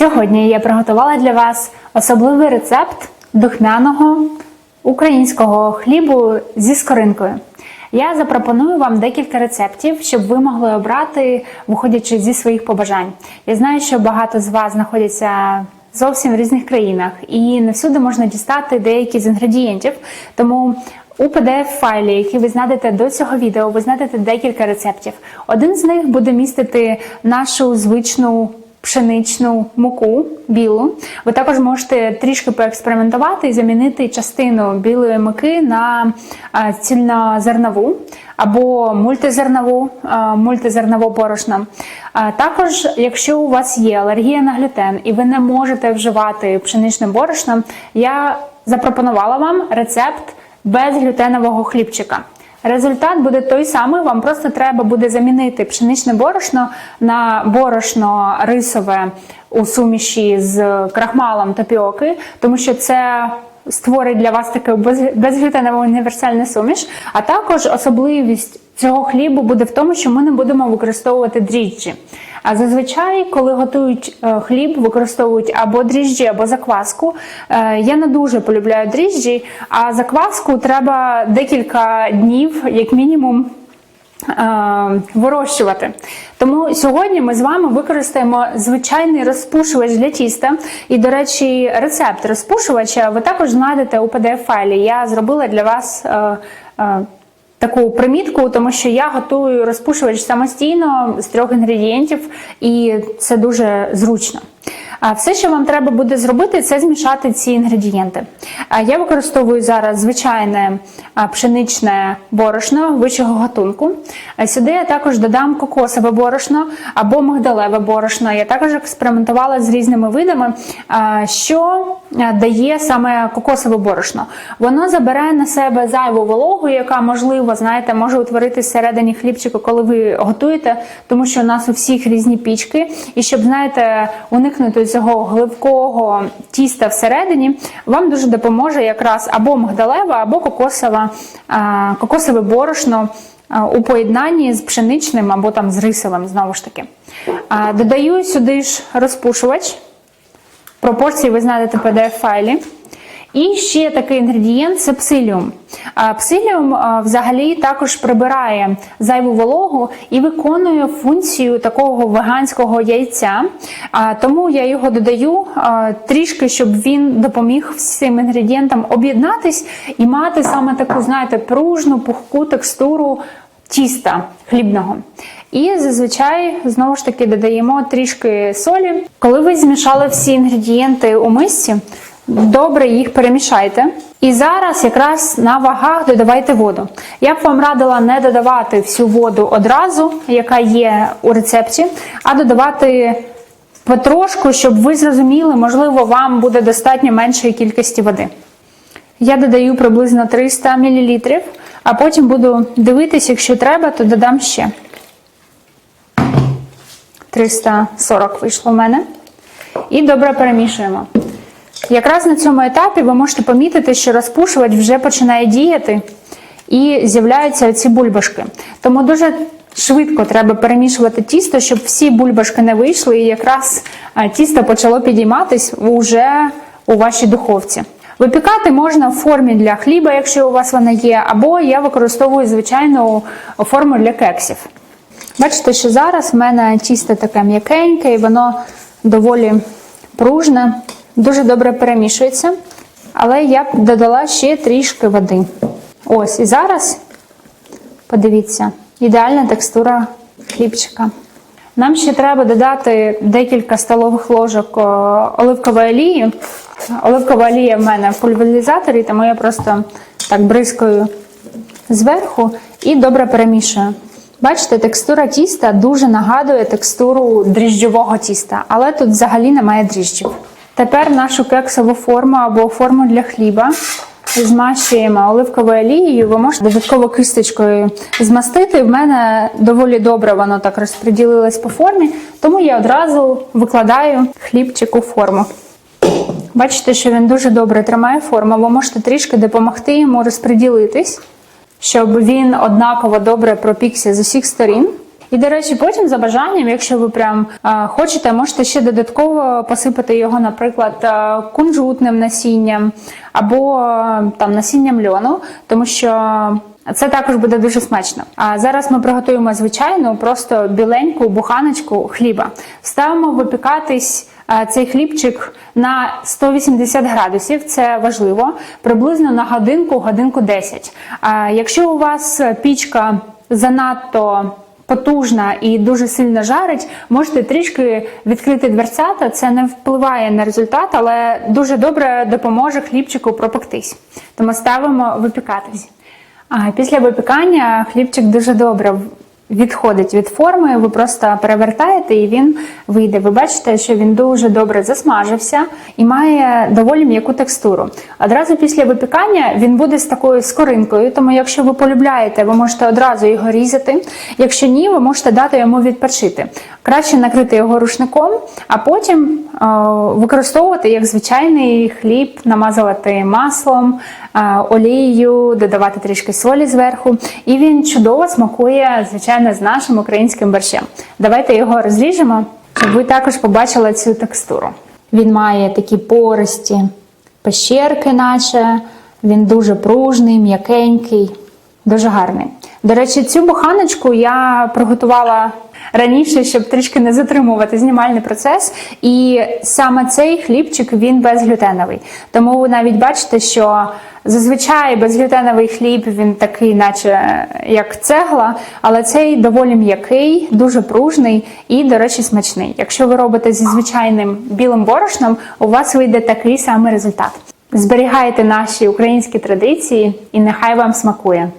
Сьогодні я приготувала для вас особливий рецепт духмяного українського хлібу зі скоринкою. Я запропоную вам декілька рецептів, щоб ви могли обрати, виходячи зі своїх побажань. Я знаю, що багато з вас знаходяться зовсім в різних країнах, і не всюди можна дістати деякі з інгредієнтів. Тому у PDF-файлі, який ви знайдете до цього відео, ви знайдете декілька рецептів. Один з них буде містити нашу звичну пшеничну муку білу. Ви також можете трішки поекспериментувати і замінити частину білої муки на цільнозернову або мультизернову, мультизернову борошно. Також, якщо у вас є алергія на глютен і ви не можете вживати пшеничне борошно, я запропонувала вам рецепт безглютенового хлібчика. Результат буде той самий, вам просто треба буде замінити пшеничне борошно на борошно рисове у суміші з крахмалом тапіоки, тому що це створить для вас таке без- безглютенову універсальну суміш. А також особливість цього хлібу буде в тому, що ми не будемо використовувати дріжджі. А зазвичай, коли готують е, хліб, використовують або дріжджі, або закваску. Е, Я не дуже полюбляю дріжджі, а закваску треба декілька днів, як мінімум, е, вирощувати. Тому сьогодні ми з вами використаємо звичайний розпушувач для тіста. І, до речі, рецепт розпушувача ви також знайдете у PDF-файлі. Я зробила для вас. Таку примітку, тому що я готую розпушувач самостійно з трьох інгредієнтів, і це дуже зручно. Все, що вам треба буде зробити, це змішати ці інгредієнти. Я використовую зараз звичайне пшеничне борошно вищого гатунку. Сюди я також додам кокосове борошно або мигдалеве борошно. Я також експериментувала з різними видами, що дає саме кокосове борошно. Воно забирає на себе зайву вологу, яка можливо, знаєте, може утворитися всередині хлібчика, коли ви готуєте, тому що у нас у всіх різні пічки. І щоб, знаєте, уникнути цього гливкого тіста всередині, вам дуже допоможе якраз або мигдалева, або кокосова, кокосове борошно у поєднанні з пшеничним або там з рисовим, знову ж таки. Додаю сюди ж розпушувач. Пропорції ви знайдете в PDF-файлі. І ще такий інгредієнт це псиліум. Псиліум взагалі також прибирає зайву вологу і виконує функцію такого веганського яйця. Тому я його додаю трішки, щоб він допоміг всім інгредієнтам об'єднатись і мати саме таку, знаєте, пружну, пухку текстуру тіста хлібного. І зазвичай знову ж таки додаємо трішки солі. Коли ви змішали всі інгредієнти у мисці, добре їх перемішайте. І зараз якраз на вагах додавайте воду. Я б вам радила не додавати всю воду одразу, яка є у рецепті, а додавати потрошку, щоб ви зрозуміли, можливо, вам буде достатньо меншої кількості води. Я додаю приблизно 300 мл, а потім буду дивитись, якщо треба, то додам ще. 340 вийшло в мене. І добре перемішуємо. Якраз на цьому етапі ви можете помітити, що розпушувач вже починає діяти і з'являються ці бульбашки. Тому дуже швидко треба перемішувати тісто, щоб всі бульбашки не вийшли, і якраз тісто почало підійматись уже у вашій духовці. Випікати можна в формі для хліба, якщо у вас вона є, або я використовую звичайну форму для кексів. Бачите, що зараз в мене тісто таке м'якеньке і воно доволі пружне, дуже добре перемішується. Але я додала ще трішки води. Ось, і зараз, подивіться, ідеальна текстура хлібчика. Нам ще треба додати декілька столових ложок оливкової олії. Оливкова олія в мене в пульверизаторі, тому я просто так бризкаю зверху і добре перемішую. Бачите, текстура тіста дуже нагадує текстуру дріжджового тіста, але тут взагалі немає дріжджів. Тепер нашу кексову форму або форму для хліба змащуємо оливковою олією. Ви можете додатково кисточкою змастити. В мене доволі добре воно так розподілилось по формі, тому я одразу викладаю хлібчик у форму. Бачите, що він дуже добре тримає форму. Ви можете трішки допомогти йому розподілитись, щоб він однаково добре пропікся з усіх сторін. І, до речі, потім за бажанням, якщо ви прям е, хочете, можете ще додатково посипати його, наприклад, кунжутним насінням або там насінням льону, тому що. Це також буде дуже смачно. А зараз ми приготуємо звичайну, просто біленьку буханочку хліба. Ставимо випікатись е, цей хлібчик на 180 градусів. Це важливо, приблизно на годинку, годинку 10. А якщо у вас пічка занадто потужна і дуже сильно жарить, можете трішки відкрити дверцята. Це не впливає на результат, але дуже добре допоможе хлібчику пропектись. Тому ставимо випікатись. А після випікання хлібчик дуже добре відходить від форми. Ви просто перевертаєте і він вийде. Ви бачите, що він дуже добре засмажився і має доволі м'яку текстуру. Одразу після випікання він буде з такою скоринкою, тому якщо ви полюбляєте, ви можете одразу його різати. Якщо ні, ви можете дати йому відпочити. Краще накрити його рушником, а потім е, використовувати як звичайний хліб, намазувати маслом, е, олією, додавати трішки солі зверху. І він чудово смакує, звичайно, з нашим українським борщем. Давайте його розріжемо, щоб ви також побачили цю текстуру. Він має такі пористі пещерки, наче він дуже пружний, м'якенький, дуже гарний. До речі, цю буханочку я приготувала раніше, щоб трішки не затримувати знімальний процес. І саме цей хлібчик він безглютеновий. Тому ви навіть бачите, що зазвичай безглютеновий хліб він такий, наче як цегла, але цей доволі м'який, дуже пружний і, до речі, смачний. Якщо ви робите зі звичайним білим борошном, у вас вийде такий самий результат. Зберігайте наші українські традиції і нехай вам смакує.